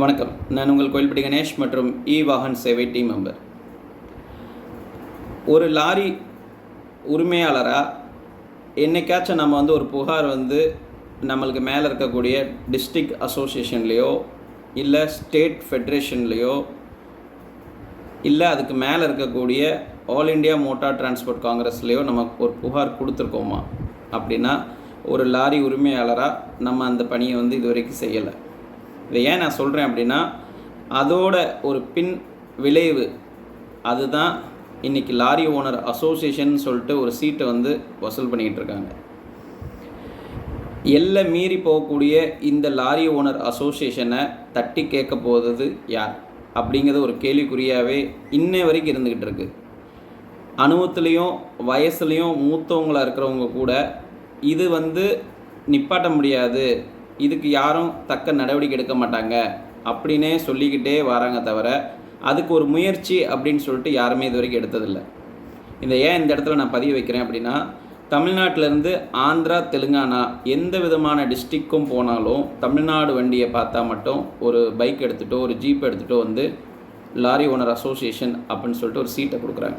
வணக்கம். நான் உங்கள் கோயில்பட்டி கணேஷ் மற்றும் இ வாகன் சேவை டீம் மெம்பர். ஒரு லாரி உரிமையாளராக என்னைக்காச்சும் நம்ம வந்து ஒரு புகார் வந்து நம்மளுக்கு மேலே இருக்கக்கூடிய டிஸ்ட்ரிக்ட் அசோசியேஷன்லேயோ இல்லை ஸ்டேட் ஃபெட்ரேஷன்லேயோ இல்லை அதுக்கு மேலே இருக்கக்கூடிய ஆல் இண்டியா மோட்டார் டிரான்ஸ்போர்ட் காங்கிரஸ்லேயோ நம்ம ஒரு புகார் கொடுத்துருக்கோமா? அப்படின்னா ஒரு லாரி உரிமையாளராக நம்ம அந்த பணியை வந்து இது வரைக்கும் செய்யலை. இதை ஏன் நான் சொல்கிறேன் அப்படின்னா அதோட ஒரு பின் விளைவு அதுதான் இன்றைக்கி லாரி ஓனர் அசோசியேஷன் சொல்லிட்டு ஒரு சீட்டை வந்து வசூல் பண்ணிக்கிட்டு இருக்காங்க. எல்லை மீறி போகக்கூடிய இந்த லாரி ஓனர் அசோசியேஷனை தட்டி கேட்க போகிறது யார்? அப்படிங்கிறது ஒரு கேள்விக்குறியாகவே இன்ன வரைக்கும் இருந்துக்கிட்டு இருக்கு. அனுபவத்துலேயும் வயசுலேயும் மூத்தவங்களாக இருக்கிறவங்க கூட இது வந்து நிப்பாட்ட முடியாது. இதுக்கு யாரும் தக்க நடவடிக்கை எடுக்க மாட்டாங்க அப்படின்னே சொல்லிக்கிட்டே வராங்க தவிர அதுக்கு ஒரு முயற்சி அப்படின்னு சொல்லிட்டு யாருமே இது வரைக்கும் எடுத்ததில்லை. இந்த ஏன் இந்த இடத்துல நான் பதிவு வைக்கிறேன் அப்படின்னா தமிழ்நாட்டிலேருந்து ஆந்திரா தெலுங்கானா எந்த விதமான டிஸ்ட்ரிக்கும் போனாலும் தமிழ்நாடு வண்டியை பார்த்தா மட்டும் ஒரு பைக் எடுத்துகிட்டோ ஒரு ஜீப் எடுத்துகிட்டோ வந்து லாரி ஓனர் அசோசியேஷன் அப்படின்னு சொல்லிட்டு ஒரு சீட்டை கொடுக்குறாங்க.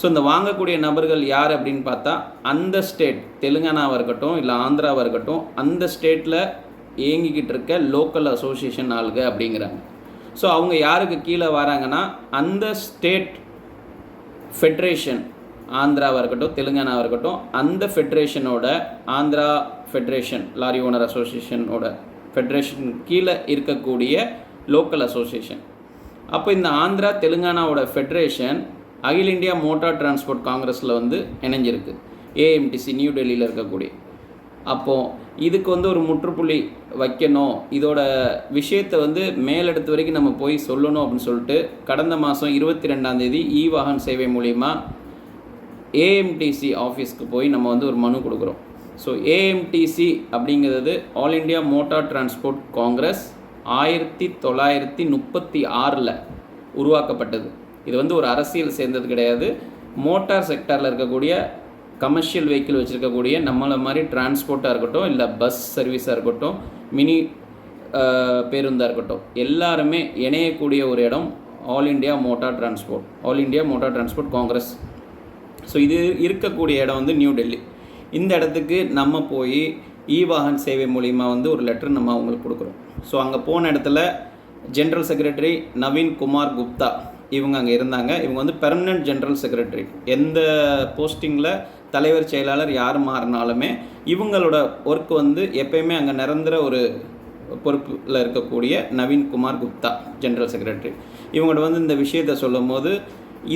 ஸோ இந்த வாங்கக்கூடிய நபர்கள் யார் அப்படின்னு பார்த்தா அந்த ஸ்டேட் தெலுங்கானாவாக இருக்கட்டும் இல்லை ஆந்திராவாக இருக்கட்டும் அந்த ஸ்டேட்டில் இயங்கிக்கிட்டு இருக்க லோக்கல் அசோசியேஷன் ஆளுக அப்படிங்கிறாங்க. ஸோ அவங்க யாருக்கு கீழே வராங்கன்னா அந்த ஸ்டேட் ஃபெட்ரேஷன் ஆந்திராவாக இருக்கட்டும் தெலுங்கானாவாக இருக்கட்டும் அந்த ஃபெட்ரேஷனோட ஆந்திரா ஃபெட்ரேஷன் லாரி ஓனர் அசோசியேஷனோட ஃபெட்ரேஷன் கீழே இருக்கக்கூடிய லோக்கல் அசோசியேஷன் அப்போ இந்த ஆந்திரா தெலுங்கானாவோட ஃபெட்ரேஷன் அகில இந்தியா மோட்டார் டிரான்ஸ்போர்ட் காங்கிரஸில் வந்து இணைஞ்சிருக்கு. ஏஎம்டிசி நியூ டெல்லியில் இருக்கக்கூடிய. அப்போது இதுக்கு வந்து ஒரு முற்றுப்புள்ளி வைக்கணும். இதோட விஷயத்தை வந்து மேலெடுத்து வரைக்கும் நம்ம போய் சொல்லணும் அப்படின்னு சொல்லிட்டு கடந்த மாதம் இருபத்தி ரெண்டாந்தேதி இ வாகன் சேவை மூலிமா ஏஎம்டிசி ஆஃபீஸ்க்கு போய் நம்ம வந்து ஒரு மனு கொடுக்குறோம். ஸோ ஏஎம்டிசி அப்படிங்கிறது all India motor transport congress ஆயிரத்தி தொள்ளாயிரத்தி முப்பத்தி ஆறில் உருவாக்கப்பட்டது. இது வந்து ஒரு அரசியல் சேர்ந்தது கிடையாது. மோட்டார் செக்டாரில் இருக்கக்கூடிய கமர்ஷியல் வெஹிக்கிள் வச்சுருக்கக்கூடிய நம்மளை மாதிரி டிரான்ஸ்போர்ட்டாக இருக்கட்டும் இல்லை பஸ் சர்வீஸாக இருக்கட்டும் மினி பேருந்தாக இருக்கட்டும் எல்லாருமே இணையக்கூடிய ஒரு இடம் all India motor transport all India motor transport congress so இது இருக்கக்கூடிய இடம் வந்து நியூ டெல்லி இந்த இடத்துக்கு நம்ம போய் இ வாகன் சேவை மூலிமா வந்து ஒரு லெட்டர் நம்ம அவங்களுக்கு கொடுக்குறோம். ஸோ அங்கே போன இடத்துல ஜென்ரல் செக்ரட்டரி நவீன் குமார் குப்தா இவங்க அங்கே இருந்தாங்க. இவங்க வந்து பெர்மனன்ட் ஜென்ரல் செக்ரட்டரி எந்த போஸ்டிங்கில் தலைவர் செயலாளர் யார் மாறினாலுமே இவங்களோட ஒர்க் வந்து எப்பயுமே அங்கே நிரந்தர ஒரு பொறுப்பில் இருக்கக்கூடிய நவீன் குமார் குப்தா ஜென்ரல் செக்ரட்டரி இவங்களோட வந்து இந்த விஷயத்தை சொல்லும் போது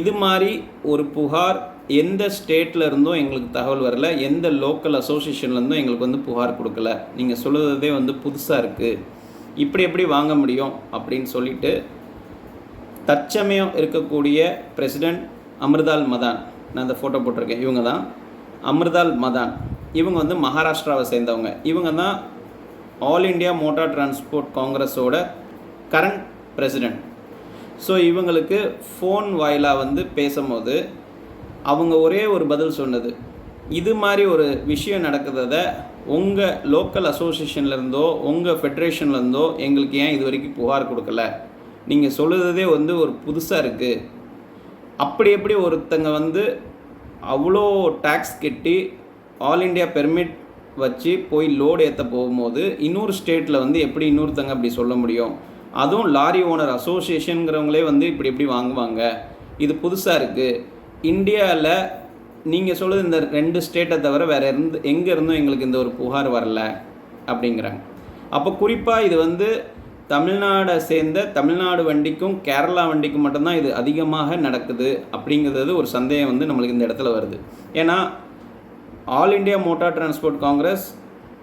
இது மாதிரி ஒரு புகார் எந்த ஸ்டேட்டில் இருந்தும் எங்களுக்கு தகவல் வரல. எந்த லோக்கல் அசோசியேஷன்லேருந்தும் எங்களுக்கு வந்து புகார் கொடுக்கல. நீங்கள் சொல்லுறதே வந்து புதுசாக இருக்குது இப்படி எப்படி வாங்க முடியும் அப்படின்னு சொல்லிட்டு தற்சமயம் இருக்கக்கூடிய பிரசிடெண்ட் அமிர்தால் மதான். நான் அந்த ஃபோட்டோ போட்டிருக்கேன். இவங்க தான் அமிர்தால் மதான். இவங்க வந்து மகாராஷ்டிராவை சேர்ந்தவங்க. இவங்க தான் ஆல் இண்டியா மோட்டார் டிரான்ஸ்போர்ட் காங்கிரஸோட கரண்ட் பிரசிடெண்ட் ஸோ இவங்களுக்கு ஃபோன் வாயிலாக வந்து பேசும்போது அவங்க ஒரே ஒரு பதில் சொன்னது. இது மாதிரி ஒரு விஷயம் நடக்கிறத உங்கள் லோக்கல் அசோசியேஷன்லேருந்தோ உங்கள் ஃபெடரேஷன்லேருந்தோ எங்களுக்கு ஏன் இது வரைக்கும் புகார் கொடுக்கல? நீங்கள் சொல்லுறதே வந்து ஒரு புதுசாக இருக்குது அப்படி எப்படி ஒருத்தங்க வந்து அவ்வளோ டேக்ஸ் கட்டி ஆல் இண்டியா பெர்மிட் வச்சு போய் லோடு ஏற்ற போகும்போது இன்னொரு ஸ்டேட்டில் வந்து எப்படி இன்னொருத்தங்க அப்படி சொல்ல முடியும்? அதுவும் லாரி ஓனர் அசோசியேஷனுங்கிறவங்களே வந்து இப்படி எப்படி வாங்குவாங்க? இது புதுசாக இருக்குது இந்தியாவில் நீங்கள் சொல்லுது இந்த ரெண்டு ஸ்டேட்டை தவிர வேறு இருந்து எங்கே இருந்தும் எங்களுக்கு இந்த ஒரு புகார் வரல அப்படிங்கிறாங்க. அப்போ குறிப்பாக இது வந்து தமிழ்நாடை சேர்ந்த தமிழ்நாடு வண்டிக்கும் கேரளா வண்டிக்கும் மட்டும்தான் இது அதிகமாக நடக்குது அப்படிங்கிறது ஒரு சந்தேகம் வந்து நம்மளுக்கு இந்த இடத்துல வருது. ஏன்னா all India motor transport congress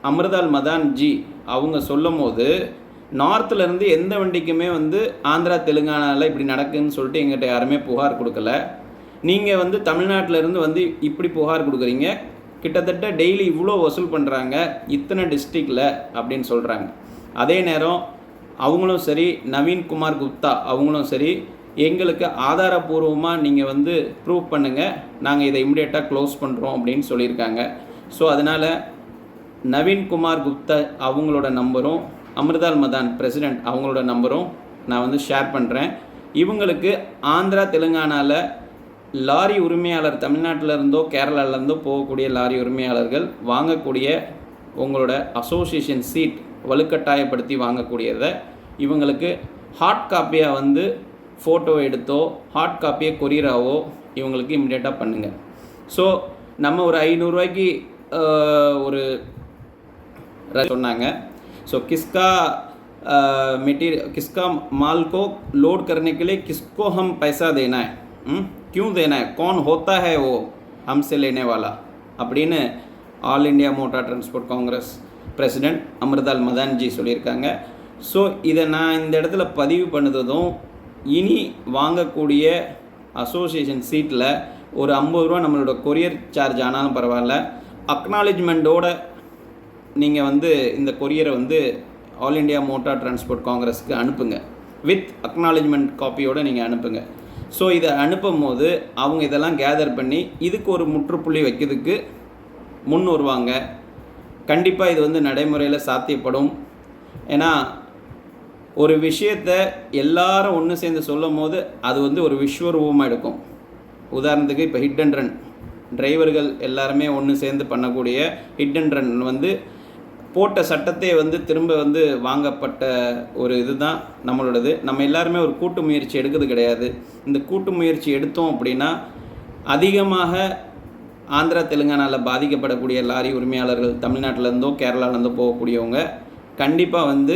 Amritlal Madan ji அவங்க சொல்லும் போது நார்த்துலேருந்து எந்த வண்டிக்குமே வந்து ஆந்திரா தெலுங்கானாவில் இப்படி நடக்குதுன்னு சொல்லிட்டு எங்கிட்ட யாருமே புகார் கொடுக்கல. நீங்கள் வந்து தமிழ்நாட்டிலேருந்து வந்து இப்படி புகார் கொடுக்குறீங்க. கிட்டத்தட்ட டெய்லி இவ்வளோ வசூல் பண்ணுறாங்க இத்தனை டிஸ்ட்ரிக்டில் அப்படின்னு சொல்கிறாங்க அதே நேரம் அவங்களும் சரி நவீன்குமார் குப்தா அவங்களும் சரி எங்களுக்கு ஆதாரபூர்வமாக நீங்கள் வந்து ப்ரூவ் பண்ணுங்கள் நாங்கள் இதை இமிடியேட்டாக க்ளோஸ் பண்ணுறோம் அப்படின்னு சொல்லியிருக்காங்க. ஸோ அதனால் நவீன்குமார் குப்தா அவங்களோட நம்பரும் அமிர்தால் மதான் பிரசிடெண்ட் அவங்களோட நம்பரும் நான் வந்து ஷேர் பண்ணுறேன் இவங்களுக்கு ஆந்திரா தெலுங்கானாவில் லாரி உரிமையாளர் தமிழ்நாட்டில் இருந்தோ கேரளால போகக்கூடிய லாரி உரிமையாளர்கள் வாங்கக்கூடிய உங்களோட அசோசியேஷன் சீட் வலுக்கட்டாயப்படுத்தி வாங்கக்கூடியதை இவங்களுக்கு ஹார்ட் காப்பியாக வந்து ஃபோட்டோ எடுத்தோ ஹார்ட் காப்பியை கொரியராவோ இவங்களுக்கு இமிடியேட்டாக பண்ணுங்கள் ஸோ நம்ம ஒரு ஐநூறுரூவாய்க்கு ஒரு र- சொன்னாங்க ஸோ किसका मटेरियल किसका माल को लोड करने के लिए किसको हम पैसा देना है हम्म? क्यों देना है कौन होता है वो हमसे लेने वाला அப்படின்னு All India Motor Transport Congress president Amritlal Madanji சொல்லியிருக்காங்க. ஸோ இதை நான் இந்த இடத்துல பதிவு பண்ணதும் இனி வாங்கக்கூடிய அசோசியேஷன் சீட்டில் ஒரு ஐம்பது ரூபா நம்மளோட கொரியர் சார்ஜ் ஆனாலும் பரவாயில்ல. அக்னாலேஜ்மெண்ட்டோட நீங்கள் வந்து இந்த கொரியரை வந்து ஆல் இண்டியா மோட்டார் டிரான்ஸ்போர்ட் காங்கிரஸுக்கு அனுப்புங்க. வித் அக்னாலேஜ்மெண்ட் காப்பியோடு நீங்கள் அனுப்புங்க. ஸோ இதை அனுப்பும் போது அவங்க இதெல்லாம் கேதர் பண்ணி இதுக்கு ஒரு முற்றுப்புள்ளி வைக்கிறதுக்கு முன் வருவாங்க கண்டிப்பாக இது வந்து நடைமுறையில் சாத்தியப்படும். ஏன்னா ஒரு விஷயத்தை எல்லாரும் ஒன்று சேர்ந்து சொல்லும் போது அது வந்து ஒரு விஸ்வரூபமாக எடுக்கும். உதாரணத்துக்கு இப்போ ஹிட் அண்ட் ரன் டிரைவர்கள் எல்லாருமே ஒன்று சேர்ந்து பண்ணக்கூடிய ஹிட் அண்ட் ரன் வந்து போட்ட சட்டத்தை வந்து திரும்ப வந்து வாங்கப்பட்ட ஒரு இதுதான் நம்மளோடது. நம்ம எல்லாருமே ஒரு கூட்டு முயற்சி எடுக்கிறது கிடையாது. இந்த கூட்டு முயற்சி எடுத்தோம் அப்படின்னா அதிகமாக ஆந்திரா தெலுங்கானாவில் பாதிக்கப்படக்கூடிய லாரி உரிமையாளர்கள் தமிழ்நாட்டிலேருந்தோ கேரளாலேருந்தோ போகக்கூடியவங்க கண்டிப்பாக வந்து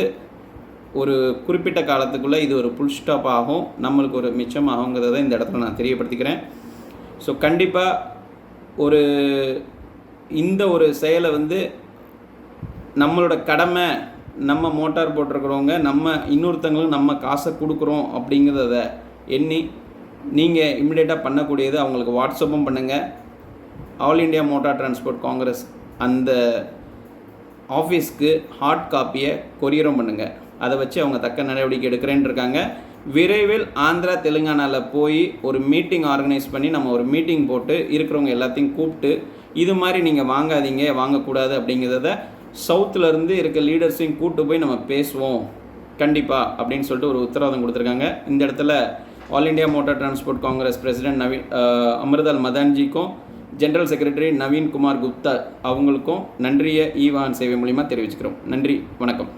ஒரு குறிப்பிட்ட காலத்துக்குள்ளே இது ஒரு புல் ஸ்டாப் ஆகும். நம்மளுக்கு ஒரு மிச்சம் ஆகுங்கிறத இந்த இடத்துல நான் தெரியப்படுத்திக்கிறேன். ஸோ கண்டிப்பாக ஒரு இந்த ஒரு செயலை வந்து நம்மளோட கடமை நம்ம மோட்டார் போட்டிருக்கிறவங்க நம்ம இன்னொருத்தங்களும் நம்ம காசை கொடுக்குறோம் அப்படிங்கிறத எண்ணி நீங்கள் இம்மிடியேட்டாக பண்ணக்கூடியது அவங்களுக்கு வாட்ஸ்அப்பும் பண்ணுங்கள் all India motor transport congress அந்த ஆஃபீஸ்க்கு ஹார்ட் காப்பியை கொரியரும் பண்ணுங்கள் அதை வச்சு அவங்க தக்க நடவடிக்கை எடுக்கிறேன்னு இருக்காங்க. விரைவில் ஆந்திரா தெலுங்கானாவில் போய் ஒரு மீட்டிங் ஆர்கனைஸ் பண்ணி நம்ம ஒரு மீட்டிங் போட்டு இருக்கிறவங்க எல்லாத்தையும் கூப்பிட்டு இது மாதிரி நீங்கள் வாங்காதீங்க வாங்கக்கூடாது அப்படிங்கிறத சவுத்துலேருந்து இருக்க லீடர்ஸையும் கூப்பிட்டு போய் நம்ம பேசுவோம். கண்டிப்பாக அப்படின்னு சொல்லிட்டு ஒரு உத்தரவாதம் கொடுத்துருக்காங்க. இந்த இடத்துல all India motor transport congress president Naveen Amritlal மதான்ஜிக்கும் general secretary Naveen Kumar Gupta அவங்களுக்கும் நன்றியை ஈவான் சேவை மூலிமா தெரிவிச்சுக்கிறோம். நன்றி வணக்கம்.